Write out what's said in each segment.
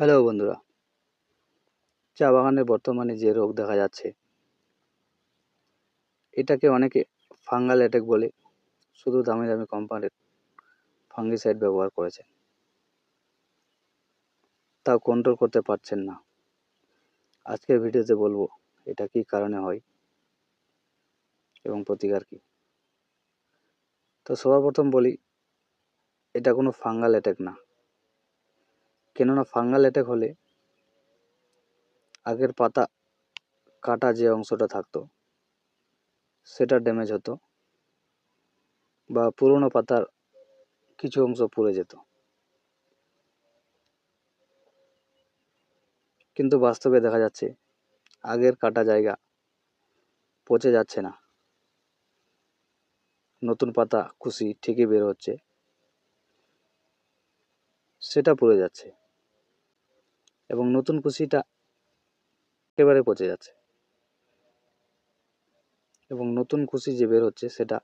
Hello বন্ধুরা। চা বাগানে বর্তমানে যে রোগ দেখা যাচ্ছে, এটাকে অনেকে ফাঙ্গাল অ্যাটাক বলে, শুধু দামি দামি কোম্পানির ফাঙ্গিসাইড ব্যবহার করেছে। তাও কন্ট্রোল করতে পারছেন না। আজকের ভিডিওতে বলব, এটা কি কারণে হয় এবং প্রতিকার কি? তো সবার প্রথম বলি, এটা কোনো ফাঙ্গাল অ্যাটাক না। কেননা ফাঙ্গাল অ্যাটাক হলে আগের পাতা কাটা যে অংশটা থাকতো, সেটা ড্যামেজ হতো বা পুরনো পাতার কিছু অংশ পুড়ে যেত। কিন্তু বাস্তবে দেখা যাচ্ছে আগের কাটা জায়গা পচে যাচ্ছে না। নতুন পাতা খুশি ঠিকই বের হচ্ছে, সেটা পুড়ে যাচ্ছে। এবং নতুন কুশিটা একেবারে পচে যাচ্ছে। এবং নতুন কুশি যে বের হচ্ছে, সেটা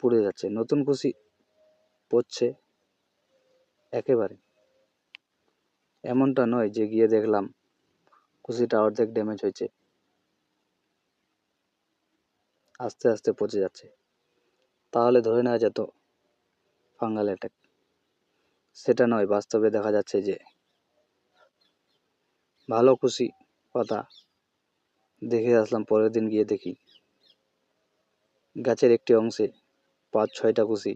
পুড়ে যাচ্ছে। নতুন কুশি পচছে একেবারে। এমনটা নয় যে গিয়ে দেখলাম কুশিটা অর্ধেক ড্যামেজ হয়েছে। আস্তে আস্তে পচে যাচ্ছে। তাহলে ধরে নেওয়া যেত ফাঙ্গাল অ্যাটাক সেটা নয়, বাস্তবে দেখা যাচ্ছে যে ভালো খুশি পাতা দেখে আসলাম, পরের দিন গিয়ে দেখি গাছের একটি অংশে পাঁচ ছয়টা কুশি।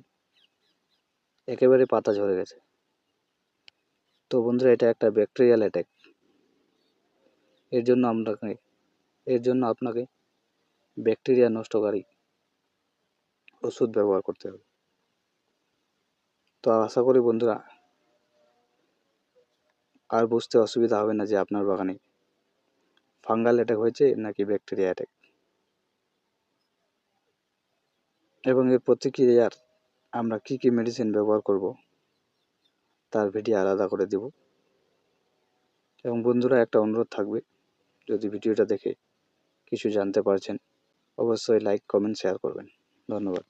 একেবারে পাতা ঝরে গেছে। তো বন্ধুরা, এটা একটা ব্যাকটেরিয়াল অ্যাটাক এর জন্য আপনাকে, এর জন্য আপনাকে ব্যাকটেরিয়া নষ্টকারী ওষুধ ব্যবহার করতে হবে। তো আশা করি বন্ধুরা আর বুঝতে অসুবিধা হবে না যে আপনার বাগানে ফাঙ্গাল অ্যাটাক হয়েছে নাকি ব্যাকটেরিয়া অ্যাটাক এবং এর প্রতিক্রিয়ার আমরা কি কি মেডিসিন ব্যবহার করব, তার ভিডিও আলাদা করে দেব। এবং বন্ধুরা, একটা অনুরোধ থাকবে, যদি ভিডিওটা দেখে কিছু জানতে পারছেন, অবশ্যই লাইক কমেন্ট শেয়ার করবেন। ধন্যবাদ।